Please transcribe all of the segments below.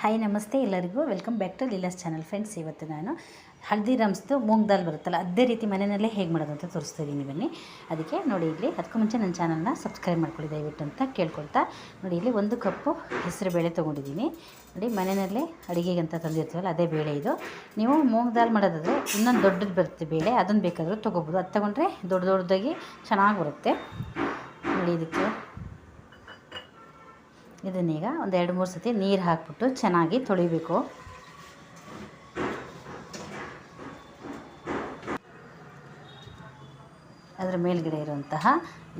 Hi ನಮಸ್ತೆ ಎಲ್ಲರಿಗೂ. Welcome back to Leela's channel friends ಇವತ್ತು ನಾನು ಹಲ್ದಿರಾಮ್ಸ್ದು ಮೂಂಗ್ ದಾಲ್ ಬರುತ್ತಲ್ಲ, ಅದೇ ರೀತಿ ಮನೆಯಲ್ಲೇ ಹೇಗೆ ಮಾಡೋದು ಅಂತ ತೋರಿಸ್ತಾ ಇದ್ದೀನಿ ಬನ್ನಿ. ಅದಕ್ಕೆ ನೋಡಿ ಇಲ್ಲಿ, ಅದಕ್ಕೂ ಮುಂಚೆ ನನ್ನ ಚಾನಲ್ನ ಸಬ್ಸ್ಕ್ರೈಬ್ ಮಾಡ್ಕೊಳ್ಳಿ, ದಯವಿಟ್ಟು ಅಂತ ಕೇಳ್ಕೊಳ್ತಾ. ನೋಡಿ ಇಲ್ಲಿ ಒಂದು ಕಪ್ಪು ಹೆಸರು ಬೇಳೆ ತೊಗೊಂಡಿದ್ದೀನಿ. ನೋಡಿ, ಮನೆಯಲ್ಲೇ ಅಡುಗೆಗೆ ಅಂತ ತಂದಿರ್ತೀವಲ್ಲ, ಅದೇ ಬೇಳೆ ಇದು. ನೀವು ಮೂಂಗ್ ದಾಲ್ ಮಾಡೋದಾದರೆ ಇನ್ನೊಂದು ದೊಡ್ಡದು ಬರುತ್ತೆ ಬೇಳೆ ಅದನ್ನು ಬೇಕಾದರೂ ತೊಗೋಬೋದು. ಅದು ತೊಗೊಂಡ್ರೆ ದೊಡ್ಡ ದೊಡ್ಡದಾಗಿ ಚೆನ್ನಾಗಿ ಬರುತ್ತೆ. ನೋಡಿ ಇದಕ್ಕೆ ಇದನ್ನೀಗ ಒಂದು ಎರಡು ಮೂರು ಸತಿ ನೀರು ಹಾಕ್ಬಿಟ್ಟು ಚೆನ್ನಾಗಿ ತೊಳಿಬೇಕು. ಅದರ ಮೇಲ್ಗಡೆ ಇರುವಂತಹ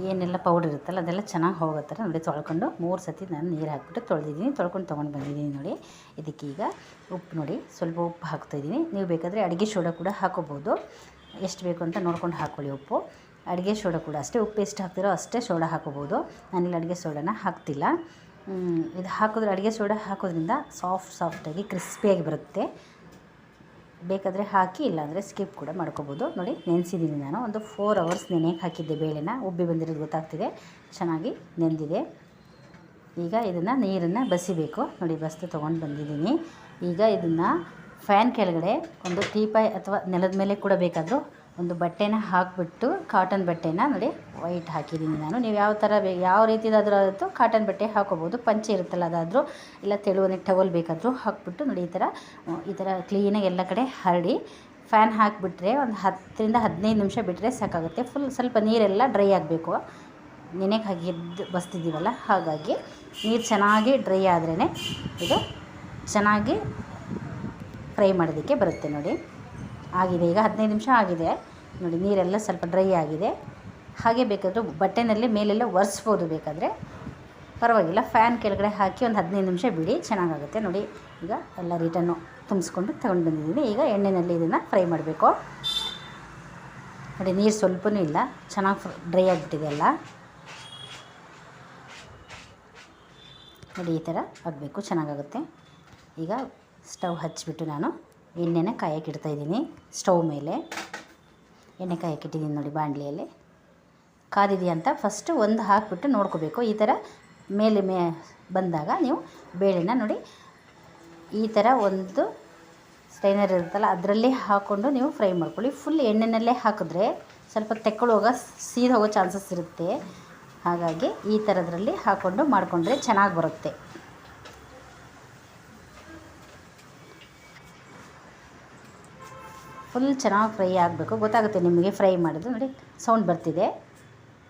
ಏನೆಲ್ಲ ಪೌಡರ್ ಇರುತ್ತಲ್ಲ ಅದೆಲ್ಲ ಚೆನ್ನಾಗಿ ಹೋಗೋ ಥರ ನೋಡಿ ತೊಳ್ಕೊಂಡು ಮೂರು ಸತಿ ನಾನು ನೀರು ಹಾಕ್ಬಿಟ್ಟು ತೊಳೆದಿದ್ದೀನಿ. ತೊಳ್ಕೊಂಡು ತೊಗೊಂಡು ಬಂದಿದ್ದೀನಿ ನೋಡಿ. ಇದಕ್ಕೀಗ ಉಪ್ಪು ನೋಡಿ ಸ್ವಲ್ಪ ಉಪ್ಪು ಹಾಕ್ತಾಯಿದ್ದೀನಿ ನೀವು ಬೇಕಾದರೆ ಅಡುಗೆ ಸೋಡಾ ಕೂಡ ಹಾಕೋಬೋದು. ಎಷ್ಟು ಬೇಕು ಅಂತ ನೋಡ್ಕೊಂಡು ಹಾಕ್ಕೊಳ್ಳಿ ಉಪ್ಪು. ಅಡುಗೆ ಸೋಡಾ ಕೂಡ ಅಷ್ಟೇ, ಉಪ್ಪು ಎಷ್ಟು ಹಾಕ್ತಿರೋ ಅಷ್ಟೇ ಸೋಡಾ ಹಾಕೋಬೋದು. ನಾನಿಲ್ಲಿ ಅಡುಗೆ ಸೋಡಾನ ಹಾಕ್ತಿಲ್ಲ. ಇದು ಹಾಕಿದ್ರೆ ಅಡುಗೆ ಸೋಡಾ ಹಾಕೋದ್ರಿಂದ ಸಾಫ್ಟ್ ಸಾಫ್ಟಾಗಿ ಕ್ರಿಸ್ಪಿಯಾಗಿ ಬರುತ್ತೆ. ಬೇಕಾದರೆ ಹಾಕಿ, ಇಲ್ಲಾಂದರೆ ಸ್ಕಿಪ್ ಕೂಡ ಮಾಡ್ಕೋಬೋದು. ನೋಡಿ, ನೆನೆಸಿದ್ದೀನಿ ನಾನು. ಒಂದು ಫೋರ್ ಅವರ್ಸ್ ನೆನೆಯಕ್ಕೆ ಹಾಕಿದ್ದೆ ಬೇಳೆನ. ಉಬ್ಬಿ ಬಂದಿರೋದು ಗೊತ್ತಾಗ್ತಿದೆ. ಚೆನ್ನಾಗಿ ನೆಂದಿದೆ. ಈಗ ಇದನ್ನು ನೀರನ್ನು ಬಸಿಬೇಕು. ನೋಡಿ, ಬಸ್ತು ತೊಗೊಂಡು ಬಂದಿದ್ದೀನಿ. ಈಗ ಇದನ್ನು ಫ್ಯಾನ್ ಕೆಳಗಡೆ ಒಂದು ಟೀಪಾಯ್ ಅಥವಾ ನೆಲದ ಮೇಲೆ ಕೂಡ ಬೇಕಾದರೂ ಒಂದು ಬಟ್ಟೆನ ಹಾಕಿಬಿಟ್ಟು ಕಾಟನ್ ಬಟ್ಟೆನ ನೋಡಿ ವೈಟ್ ಹಾಕಿದ್ದೀನಿ ನಾನು. ನೀವು ಯಾವ ಥರ ಬೇ, ಯಾವ ರೀತಿದಾದರೂ ಆಯಿತು ಕಾಟನ್ ಬಟ್ಟೆ ಹಾಕೋಬೋದು. ಪಂಚೆ ಇರುತ್ತಲ್ಲ ಅದಾದರೂ, ಇಲ್ಲ ತೆಳುವನೆ ಟವಲ್ ಬೇಕಾದರೂ ಹಾಕ್ಬಿಟ್ಟು ನೋಡಿ ಈ ಥರ ಈ ಥರ ಕ್ಲೀನಾಗಿ ಎಲ್ಲ ಕಡೆ ಹರಡಿ ಫ್ಯಾನ್ ಹಾಕಿಬಿಟ್ರೆ ಒಂದು ಹತ್ತರಿಂದ ಹದಿನೈದು ನಿಮಿಷ ಬಿಟ್ಟರೆ ಸಾಕಾಗುತ್ತೆ. ಫುಲ್ ಸ್ವಲ್ಪ ನೀರೆಲ್ಲ ಡ್ರೈ ಆಗಬೇಕು. ನೆನೆಗೆ ಹಾಕಿದ್ದು ಬಸ್ತಿದ್ದೀವಲ್ಲ, ಹಾಗಾಗಿ ನೀರು ಚೆನ್ನಾಗಿ ಡ್ರೈ ಆದ್ರೇ ಇದು ಚೆನ್ನಾಗಿ ಫ್ರೈ ಮಾಡೋದಕ್ಕೆ ಬರುತ್ತೆ ನೋಡಿ. ಆಗಿದೆ. ಈಗ ಹದಿನೈದು ನಿಮಿಷ ಆಗಿದೆ. ನೋಡಿ, ನೀರೆಲ್ಲ ಸ್ವಲ್ಪ ಡ್ರೈ ಆಗಿದೆ. ಹಾಗೆ ಬೇಕಾದರೂ ಬಟ್ಟೆನಲ್ಲಿ ಮೇಲೆಲ್ಲ ಒರೆಸ್ಬೋದು ಬೇಕಾದರೆ. ಪರವಾಗಿಲ್ಲ, ಫ್ಯಾನ್ ಕೆಳಗಡೆ ಹಾಕಿ ಒಂದು ಹದಿನೈದು ನಿಮಿಷ ಬಿಡಿ, ಚೆನ್ನಾಗಾಗುತ್ತೆ. ನೋಡಿ, ಈಗ ಎಲ್ಲ ರಿಟನ್ನು ತುಂಬಿಸ್ಕೊಂಡು ತಗೊಂಡು ಬಂದಿದ್ದೀನಿ. ಈಗ ಎಣ್ಣೆಯಲ್ಲಿ ಇದನ್ನು ಫ್ರೈ ಮಾಡಬೇಕು. ನೋಡಿ, ನೀರು ಸ್ವಲ್ಪನೂ ಇಲ್ಲ. ಚೆನ್ನಾಗಿ ಡ್ರೈ ಆಗಿಬಿಟ್ಟಿದೆ ಎಲ್ಲ. ನೋಡಿ, ಈ ಥರ ಆಗಬೇಕು. ಚೆನ್ನಾಗಾಗುತ್ತೆ. ಈಗ ಸ್ಟವ್ ಹಚ್ಚಿಬಿಟ್ಟು ನಾನು ಎಣ್ಣೆನ ಕಾಯಕ್ಕಿಡ್ತಾ ಇಡ್ತಾಯಿದ್ದೀನಿ ಸ್ಟೌವ್ ಮೇಲೆ. ಎಣ್ಣೆ ಕಾಯಕ್ಕಿಟ್ಟಿದ್ದೀನಿ ನೋಡಿ ಬಾಂಡ್ಲಿಯಲ್ಲಿ. ಕಾದಿದೆಯಾ ಅಂತ ಫಸ್ಟ್ ಒಂದು ಹಾಕಿಬಿಟ್ಟು ನೋಡ್ಕೋಬೇಕು. ಈ ಥರ ಮೇಲೆ ಮೇ ಬಂದಾಗ ನೀವು ಬೇಳೆನ ನೋಡಿ ಈ ಥರ ಒಂದು ಸ್ಟೈನರ್ ಇರುತ್ತಲ್ಲ ಅದರಲ್ಲಿ ಹಾಕ್ಕೊಂಡು ನೀವು ಫ್ರೈ ಮಾಡ್ಕೊಳ್ಳಿ. ಫುಲ್ ಎಣ್ಣೆನಲ್ಲೇ ಹಾಕಿದ್ರೆ ಸ್ವಲ್ಪ ತೆಕ್ಕೊಳ್ಳುವಾಗ ಸೀದ ಹೋಗೋ ಚಾನ್ಸಸ್ ಇರುತ್ತೆ. ಹಾಗಾಗಿ ಈ ಥರದ್ರಲ್ಲಿ ಹಾಕ್ಕೊಂಡು ಮಾಡಿಕೊಂಡ್ರೆ ಚೆನ್ನಾಗಿ ಬರುತ್ತೆ. ಫುಲ್ ಚೆನ್ನಾಗಿ ಫ್ರೈ ಆಗಬೇಕು. ಗೊತ್ತಾಗುತ್ತೆ ನಿಮಗೆ ಫ್ರೈ ಮಾಡಿದ್ರು ನೋಡಿ, ಸೌಂಡ್ ಬರ್ತಿದೆ.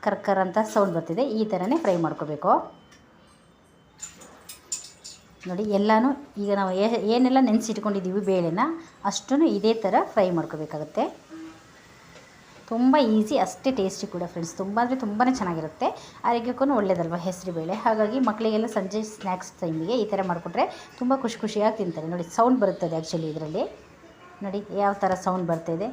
ಕರ್ಕರ್ ಅಂತ ಸೌಂಡ್ ಬರ್ತಿದೆ. ಈ ಥರನೇ ಫ್ರೈ ಮಾಡ್ಕೋಬೇಕು. ನೋಡಿ, ಎಲ್ಲನೂ ಈಗ ನಾವು ಏನೆಲ್ಲ ನೆನೆಸಿಟ್ಕೊಂಡಿದ್ದೀವಿ ಬೇಳೆನ ಅಷ್ಟೂ ಇದೇ ಥರ ಫ್ರೈ ಮಾಡ್ಕೋಬೇಕಾಗುತ್ತೆ. ತುಂಬ ಈಸಿ, ಅಷ್ಟೇ ಟೇಸ್ಟಿ ಕೂಡ ಫ್ರೆಂಡ್ಸ್. ತುಂಬ ಅಂದರೆ ತುಂಬಾ ಚೆನ್ನಾಗಿರುತ್ತೆ. ಆರೋಗ್ಯಕ್ಕೂ ಒಳ್ಳೇದಲ್ವ ಹೆಸರು ಬೇಳೆ? ಹಾಗಾಗಿ ಮಕ್ಕಳಿಗೆಲ್ಲ ಸಂಜೆ ಸ್ನ್ಯಾಕ್ಸ್ ಟೈಮಿಗೆ ಈ ಥರ ಮಾಡಿಕೊಟ್ರೆ ತುಂಬ ಖುಷಿ ಖುಷಿಯಾಗಿ ತಿಂತಾರೆ. ನೋಡಿ, ಸೌಂಡ್ ಬರುತ್ತದೆ ಆ್ಯಕ್ಚುಲಿ ಇದರಲ್ಲಿ. ನೋಡಿ, ಯಾವ ಥರ ಸೌಂಡ್ ಬರ್ತಾಯಿದೆ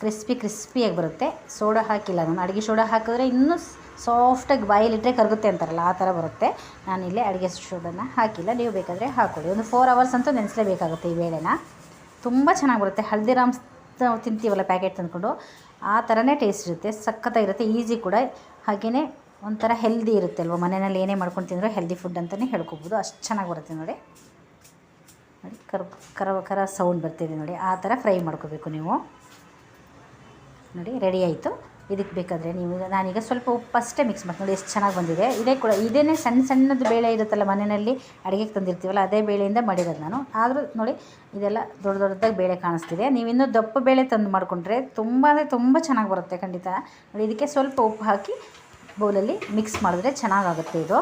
ಕ್ರಿಸ್ಪಿ ಕ್ರಿಸ್ಪಿಯಾಗಿ ಬರುತ್ತೆ. ಸೋಡಾ ಹಾಕಿಲ್ಲ ನಾನು. ಅಡುಗೆ ಸೋಡಾ ಹಾಕಿದ್ರೆ ಇನ್ನೂ ಸಾಫ್ಟಾಗಿ ಬಾಯಲ್ಲಿಟ್ಟರೆ ಕರಗುತ್ತೆ ಅಂತಾರಲ್ಲ, ಆ ಥರ ಬರುತ್ತೆ. ನಾನು ಇಲ್ಲೇ ಅಡುಗೆ ಸೋಡಾನ ಹಾಕಿಲ್ಲ. ನೀವು ಬೇಕಾದರೆ ಹಾಕೊಳ್ಳಿ. ಒಂದು ಫೋರ್ ಅವರ್ಸ್ ಅಂತೂ ನೆನೆಸಲೇಬೇಕಾಗುತ್ತೆ ಈ ಬೇಳೆನ ತುಂಬ ಚೆನ್ನಾಗಿ ಬರುತ್ತೆ. ಹಲ್ದಿರಾಮ್ಸ್ ತಿಂತೀವಲ್ಲ ಪ್ಯಾಕೆಟ್ ತಂದ್ಕೊಂಡು. ಆ ಥರನೇ ಟೇಸ್ಟ್ ಇರುತ್ತೆ. ಸಖತ್ತಾಗಿರುತ್ತೆ ಈಸಿ ಕೂಡ. ಹಾಗೆಯೇ ಒಂಥರ ಹೆಲ್ದಿ ಇರುತ್ತೆ ಅಲ್ವ? ಮನೆಯಲ್ಲಿ ಏನೇ ಮಾಡ್ಕೊಂಡು ತಿಂದರೂ ಹೆಲ್ದಿ ಫುಡ್ ಅಂತಲೇ ಹೇಳ್ಕೊಬೋದು. ಅಷ್ಟು ಚೆನ್ನಾಗಿ ಬರುತ್ತೆ ನೋಡಿ. ನೋಡಿ, ಕರ್ ಕರ ಕರ ಸೌಂಡ್ ಬರ್ತಿದೆ ನೋಡಿ. ಆ ಥರ ಫ್ರೈ ಮಾಡ್ಕೋಬೇಕು ನೀವು. ನೋಡಿ ರೆಡಿ ಆಯಿತು. ಇದಕ್ಕೆ ಬೇಕಾದರೆ ನೀವು, ನಾನೀಗ ಸ್ವಲ್ಪ ಉಪ್ಪು ಅಷ್ಟೇ ಮಿಕ್ಸ್ ಮಾಡಿ ನೋಡಿ, ಎಷ್ಟು ಚೆನ್ನಾಗಿ ಬಂದಿದೆ. ಇದೇ ಕೂಡ ಇದೇ ಸಣ್ಣ ಸಣ್ಣದು ಬೇಳೆ ಇರುತ್ತಲ್ಲ, ಮನೆಯಲ್ಲಿ ಅಡುಗೆಗೆ ತಂದಿರ್ತೀವಲ್ಲ, ಅದೇ ಬೇಳೆಯಿಂದ ಮಾಡಿರೋದು ನಾನು. ಆದರೂ ನೋಡಿ, ಇದೆಲ್ಲ ದೊಡ್ಡ ದೊಡ್ಡದಾಗಿ ಬೇಳೆ ಕಾಣಿಸ್ತಿದೆ. ನೀವು ಇನ್ನೂ ದಪ್ಪ ಬೇಳೆ ತಂದು ಮಾಡಿಕೊಂಡ್ರೆ ತುಂಬ ಅಂದರೆ ತುಂಬ ಚೆನ್ನಾಗಿ ಬರುತ್ತೆ, ಖಂಡಿತ. ನೋಡಿ, ಇದಕ್ಕೆ ಸ್ವಲ್ಪ ಉಪ್ಪು ಹಾಕಿ ಬೌಲಲ್ಲಿ ಮಿಕ್ಸ್ ಮಾಡಿದ್ರೆ ಚೆನ್ನಾಗಾಗುತ್ತೆ ಇದು.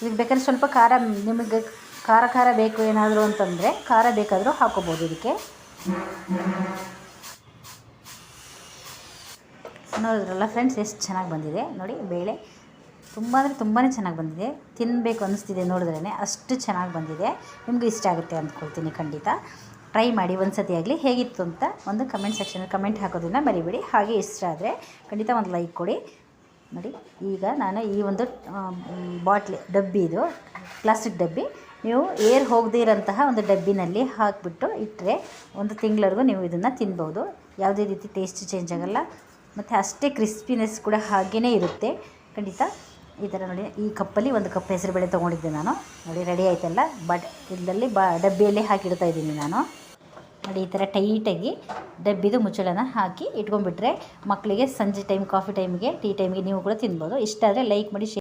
ಇದಕ್ಕೆ ಬೇಕಾದ್ರೆ ಸ್ವಲ್ಪ ಖಾರ, ನಿಮಗೆ ಖಾರ ಖಾರ ಬೇಕು ಏನಾದರೂ ಅಂತಂದರೆ ಖಾರ ಬೇಕಾದರೂ ಹಾಕೋಬೋದು ಇದಕ್ಕೆ. ನೋಡಿದ್ರಲ್ಲ ಫ್ರೆಂಡ್ಸ್ ಎಷ್ಟು ಚೆನ್ನಾಗಿ ಬಂದಿದೆ. ನೋಡಿ, ಬೇಳೆ ತುಂಬ ಅಂದರೆ ತುಂಬಾ ಚೆನ್ನಾಗಿ ಬಂದಿದೆ. ತಿನ್ನಬೇಕು ಅನ್ನಿಸ್ತಿದೆ ನೋಡಿದ್ರೇ ಅಷ್ಟು ಚೆನ್ನಾಗಿ ಬಂದಿದೆ. ನಿಮಗೂ ಇಷ್ಟ ಆಗುತ್ತೆ ಅಂದ್ಕೊಳ್ತೀನಿ ಖಂಡಿತ. ಟ್ರೈ ಮಾಡಿ ಒಂದು ಸತಿ ಆಗಲಿ ಹೇಗಿತ್ತು ಅಂತ ಒಂದು ಕಮೆಂಟ್ ಸೆಕ್ಷನಲ್ಲಿ ಕಮೆಂಟ್ ಹಾಕೋದನ್ನು ಮರಿಬೇಡಿ. ಹಾಗೆ ಇಷ್ಟ ಆದರೆ ಖಂಡಿತ ಒಂದು ಲೈಕ್ ಕೊಡಿ. ನೋಡಿ, ಈಗ ನಾನು ಈ ಒಂದು ಬಾಟ್ಲಿ ಡಬ್ಬಿ ಇದು ಪ್ಲಾಸ್ಟಿಕ್ ಡಬ್ಬಿ. ನೀವು ಏರ್ ಹೋಗದೇ ಇರೋಂತಹ ಒಂದು ಡಬ್ಬಿನಲ್ಲಿ ಹಾಕಿಬಿಟ್ಟು ಇಟ್ಟರೆ ಒಂದು ತಿಂಗಳವರೆಗೂ ನೀವು ಇದನ್ನು ತಿನ್ಬೋದು. ಯಾವುದೇ ರೀತಿ ಟೇಸ್ಟ್ ಚೇಂಜ್ ಆಗೋಲ್ಲ. ಮತ್ತು ಅಷ್ಟೇ ಕ್ರಿಸ್ಪಿನೆಸ್ ಕೂಡ ಹಾಗೇ ಇರುತ್ತೆ. ಖಂಡಿತ ಈ ಥರ ನೋಡಿ, ಈ ಕಪ್ಪಲ್ಲಿ ಒಂದು ಕಪ್ ಹೆಸರುಬೇಳೆ ತೊಗೊಂಡಿದ್ದೆ ನಾನು. ನೋಡಿ ರೆಡಿ ಆಯ್ತಲ್ಲ? ಬಟ್ ಇದರಲ್ಲಿ ಬ ಡಬ್ಬಿಯಲ್ಲೇ ಹಾಕಿಡ್ತಾ ಇದ್ದೀನಿ ನಾನು. ನೋಡಿ, ಈ ಥರ ಟೈಟಾಗಿ ಡಬ್ಬಿದು ಮುಚ್ಚಳನ ಹಾಕಿ ಇಟ್ಕೊಂಡ್ಬಿಟ್ರೆ ಮಕ್ಕಳಿಗೆ ಸಂಜೆ ಟೈಮ್ ಕಾಫಿ ಟೈಮ್ಗೆ ಟೀ ಟೈಮ್ಗೆ ನೀವು ಕೂಡ ತಿನ್ಬೋದು. ಇಷ್ಟ ಆದರೆ ಲೈಕ್ ಮಾಡಿ ಶೇರ್